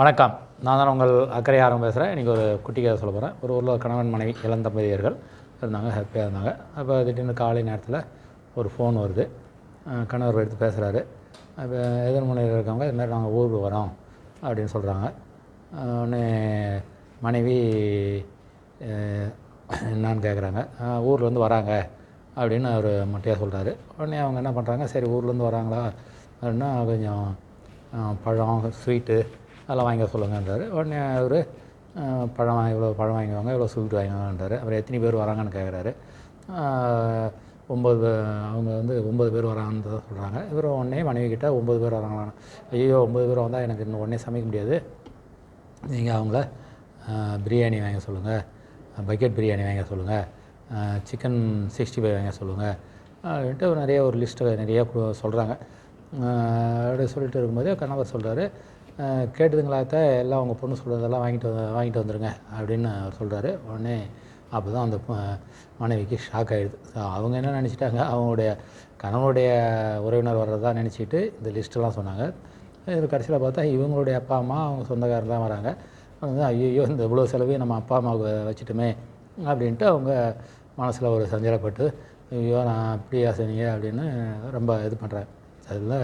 வணக்கம். நான் தான் உங்கள் அக்கறை ஆரம்பம் பேசுகிறேன் இன்றைக்கி ஒரு குட்டி கதை சொல்ல போகிறேன் ஒரு ஊரில் கணவன் மனைவி இளம் தம்பதியர்கள் இருந்தாங்க ஹாப்பியாக இருந்தாங்க. அப்போ திடீர்னு காலை நேரத்தில் ஒரு ஃபோன் வருது. கணவர் எடுத்து பேசுகிறாரு அப்போ எதிர்முனையில் இருக்கவங்க இது மாதிரி நாங்கள் ஊருக்கு வரோம் அப்படின்னு சொல்கிறாங்க உடனே மனைவி என்னான்னு கேட்குறாங்க ஊர்லேருந்து வராங்க அப்படின்னு அவர் மட்டையாக சொல்கிறாரு உடனே அவங்க என்ன பண்ணுறாங்க சரி ஊர்லேருந்து வராங்களா? அப்படின்னா கொஞ்சம் பழம் ஸ்வீட்டு அதெல்லாம் வாங்கிக்க சொல்லுங்கன்றார். சொல்லுங்கன்றாரு உடனே அவர் பழம் இவ்வளோ பழம் வாங்கி வாங்க இவ்வளோ ஸ்வீட் வாங்கிவாங்கன்றாரு அவர் எத்தனை பேர் வராங்கன்னு கேட்குறாரு ஒம்பது அவங்க வந்து ஒம்பது பேர் வராங்கன்னு தான் சொல்கிறாங்க இவர் உடனே மனைவி கிட்ட ஒம்பது பேர் வராங்களான்னு ஐயோ ஒம்பது பேர் வந்தால் எனக்கு இன்னும் உடனே சமைக்க முடியாது. நீங்கள் அவங்கள பிரியாணி வாங்க சொல்லுங்கள் பக்கெட் பிரியாணி வாங்க சொல்லுங்கள் சிக்கன் சிக்ஸ்டி ஃபைவ் வாங்க சொல்லுங்கள் அப்படின்ட்டு நிறைய ஒரு லிஸ்ட்டு நிறையா சொல்கிறாங்க அப்படி சொல்லிட்டு இருக்கும்போது கணவர் சொல்கிறாரு கேட்டுதுங்களாத்த எல்லாம் உங்கள் பொண்ணு சொல்கிறதெல்லாம் வாங்கிட்டு வந்து வாங்கிட்டு வந்துடுங்க அப்படின்னு அவர் சொல்கிறாரு உடனே அப்போ தான் அந்த மனைவிக்கு ஷாக் ஆகிடுது அவங்க என்ன நினச்சிட்டாங்க? அவங்களுடைய கணவனுடைய உறவினர் வர்றதா நினச்சிட்டு இந்த லிஸ்ட்டெல்லாம் சொன்னாங்க. இது கடைசியில் பார்த்தா இவங்களுடைய அப்பா அம்மா அவங்க சொந்தக்காரர் தான் வராங்க. வந்து ஐயோ இந்த இவ்வளோ செலவையும் நம்ம அப்பா அம்மாவுக்கு வச்சுட்டுமே அப்படின்ட்டு அவங்க மனசில் ஒரு சஞ்சலப்பட்டு ஐயோ நான் அப்படியா செஞ்சீங்க அப்படின்னு ரொம்ப இது பண்ணுறேன் அதில்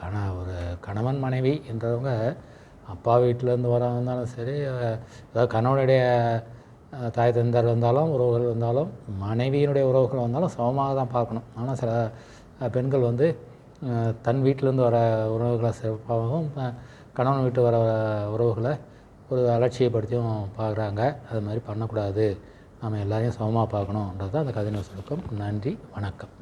கண ஒரு கணவன் மனைவி என்றவங்க அப்பா வீட்டிலேருந்து வரவங்க இருந்தாலும் சரி அதாவது கணவனுடைய தாய் தந்தார் வந்தாலும் உறவுகள் வந்தாலும் மனைவியினுடைய உறவுகள் வந்தாலும் சமமாக தான் பார்க்கணும். ஆனால் சில பெண்கள் வந்து தன் வீட்டிலேருந்து வர உறவுகளை சிறப்பாகவும் கணவன் வீட்டு வர உறவுகளை ஒரு அலட்சியப்படுத்தியும் பார்க்குறாங்க. அது மாதிரி பண்ணக்கூடாது. நம்ம எல்லாரையும் சமமாக பார்க்கணுன்றது தான் அந்த கதை சுருக்கம் நன்றி வணக்கம்.